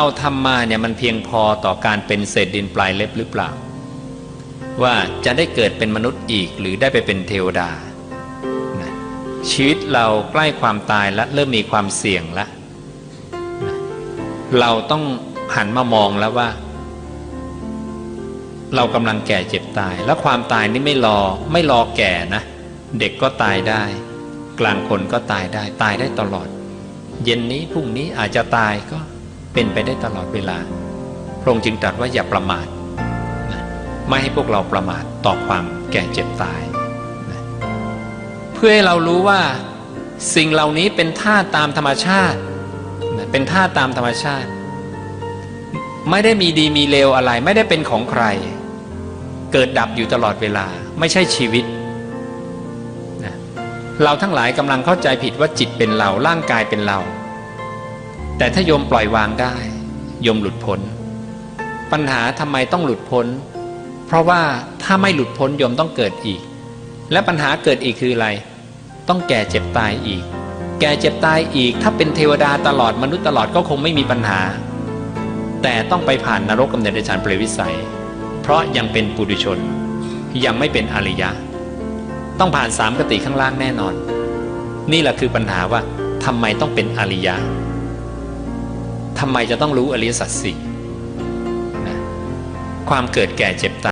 เราทำมาเนี่ยมันเพียงพอต่อการเป็นเศษดินปลายเล็บหรือเปล่า ว่าจะได้เกิดเป็นมนุษย์อีกหรือได้ไปเป็นเทวดา ชีวิตเราใกล้ความตายและเริ่มมีความเสี่ยงแล้วนะเราต้องหันมามองแล้วว่า เรากำลังแก่เจ็บตาย และความตายนี่ไม่รอไม่รอแก่นะ เด็กก็ตายได้ กลางคนก็ตายได้ ตายได้ตลอด เย็นนี้พรุ่งนี้อาจจะตายก็ เป็นไปได้ตลอดเวลา พระองค์จึงตรัสว่าอย่าประมาทนะไม่ให้พวกเราประมาทต่อความแก่เจ็บตายนะเพื่อให้เรารู้ว่าสิ่งเหล่านี้เป็นท่าตามธรรมชาตินะเป็นท่าตามธรรมชาติ ไม่ได้มีดีมีเลวอะไร ไม่ได้เป็นของใคร เกิดดับอยู่ตลอดเวลา ไม่ใช่ชีวิตนะเราทั้งหลายกำลังเข้าใจผิดว่าจิตเป็นเราร่างกายเป็นเรา แต่ถ้าโยมปล่อยวางได้ โยมหลุดพ้น ปัญหาทำไมต้องหลุดพ้น เพราะว่าถ้าไม่หลุดพ้นโยมต้องเกิดอีก และปัญหาเกิดอีกคืออะไร ต้องแก่เจ็บตายอีก แก่เจ็บตายอีก ถ้าเป็นเทวดาตลอดมนุษย์ตลอดก็คงไม่มีปัญหา แต่ต้องไปผ่านนรกกำเนิดในฌานเปรวิสัย เพราะยังเป็นปุถุชน ยังไม่เป็นอริยะ ต้องผ่านสามกติข้างล่างแน่นอน นี่แหละคือปัญหาว่าทำไมต้องเป็นอริยะ ทำไมจะต้องรู้อริยสัจสี่ความเกิดแก่เจ็บตาย